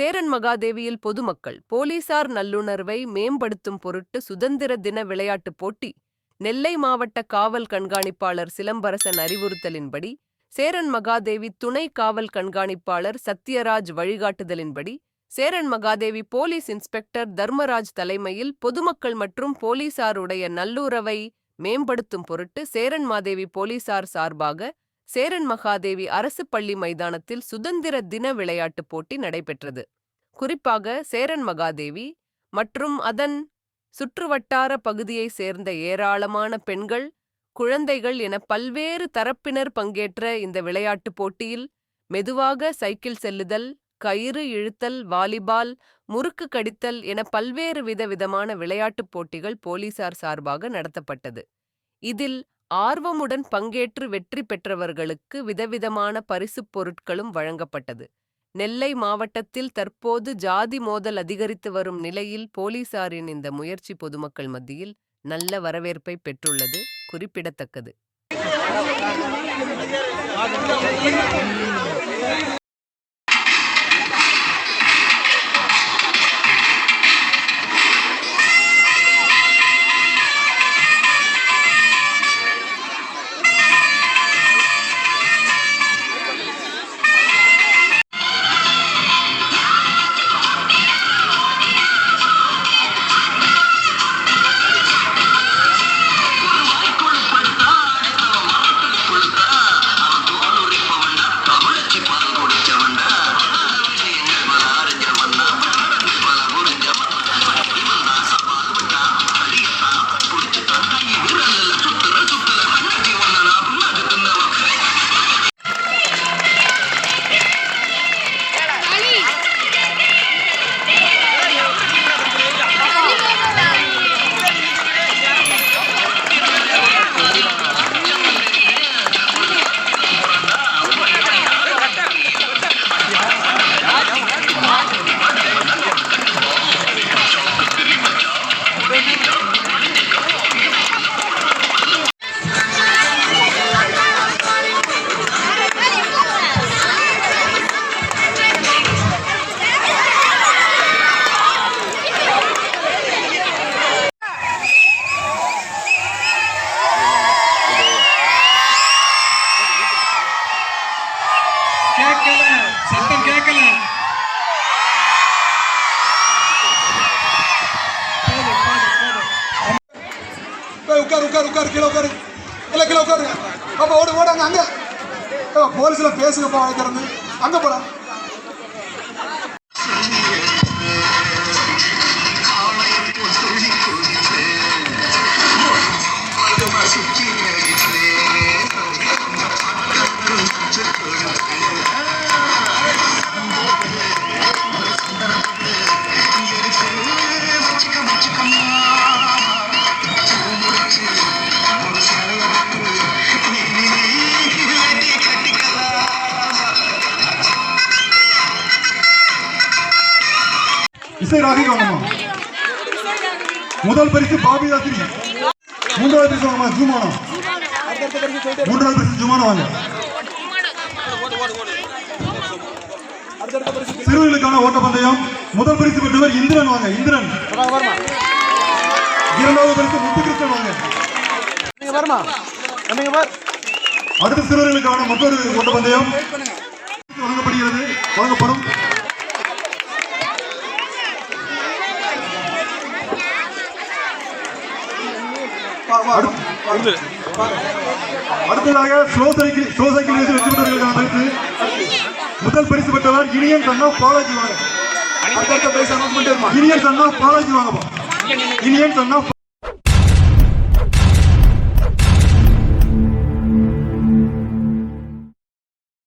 சேரன் மகாதேவியில் பொதுமக்கள் போலீசார் நல்லுணர்வை மேம்படுத்தும் பொருட்டு சுதந்திர தின விளையாட்டுப் போட்டி நெல்லை மாவட்ட காவல் கண்காணிப்பாளர் சிலம்பரசன் அறிவுறுத்தலின்படி சேரன் மகாதேவி துணை காவல் கண்காணிப்பாளர் சத்யராஜ் வழிகாட்டுதலின்படி சேரன் மகாதேவி போலீஸ் இன்ஸ்பெக்டர் தர்மராஜ் தலைமையில் பொதுமக்கள் மற்றும் போலீசாருடைய நல்லுறவை மேம்படுத்தும் பொருட்டு சேரன் மாதேவி போலீசார் சார்பாக சேரன் மகாதேவி அரசு பள்ளி மைதானத்தில் சுதந்திர தின விளையாட்டுப் போட்டி நடைபெற்றது. குறிப்பாக சேரன் மகாதேவி மற்றும் அதன் சுற்றுவட்டார பகுதியைச் சேர்ந்த ஏராளமான பெண்கள் குழந்தைகள் என பல்வேறு தரப்பினர் பங்கேற்ற இந்த விளையாட்டுப் போட்டியில் மெதுவாக சைக்கிள் செல்லுதல் கயிறு இழுத்தல் வாலிபால் முறுக்கு கடித்தல் என பல்வேறு விதவிதமான விளையாட்டுப் போட்டிகள் போலீசார் சார்பாக நடத்தப்பட்டது. இதில் ஆர்வமுடன் பங்கேற்று வெற்றி பெற்றவர்களுக்கு விதவிதமான பரிசுப் பொருட்களும் வழங்கப்பட்டது. நெல்லை மாவட்டத்தில் தற்போது ஜாதி மோதல் அதிகரித்து வரும் நிலையில் போலீசாரின் இந்த முயற்சி பொதுமக்கள் மத்தியில் நல்ல வரவேற்பை பெற்றுள்ளது குறிப்பிடத்தக்கது. கேட்கல. சத்தம் கேட்கல. உட்காரு உட்காரு உட்காரு கீழே உட்காரு. இல்லை கீழே உட்காரு. அப்பா ஓடு ஓடாங்க அங்க ஏப்பா, போலீஸ்ல பேசுங்கப்பா வாய்க்கிறது அங்க போடா. இசை ராகி வாங்கம்மா முதல் பரிசு பாபி யாத்திரி மூன்றாவது பரிசு வாங்கம்மா ஜூமானம் மூன்றாவது பரிசு ஜூமானம் வாங்க. சிறுவர்களுக்கான ஓட்டப்பந்தயம். முதல் பரிசு பெற்றவர் இந்திரன் வாங்க இந்திரன். இரண்டாவது பரிசு முத்துகிருஷ்ணன் வாங்க. அடுத்த சிறுவர்களுக்கான மற்றொரு ஓட்டப்பந்தயம். வழங்கப்படுகிறது வழங்கப்படும். அடுத்ததாக ஸ்லோ சைக்கிள் ஸ்லோ சைக்கிள் ரேஸில் வெற்றி பெற்றவர்களுக்கான பரிசு முதல் பரிசு பெற்றவர் இனியன் சன்னா பாலாஜி வாங்க. இனியன் சன்னா பாலாஜி வாங்கப்பா இனியன் சன்னா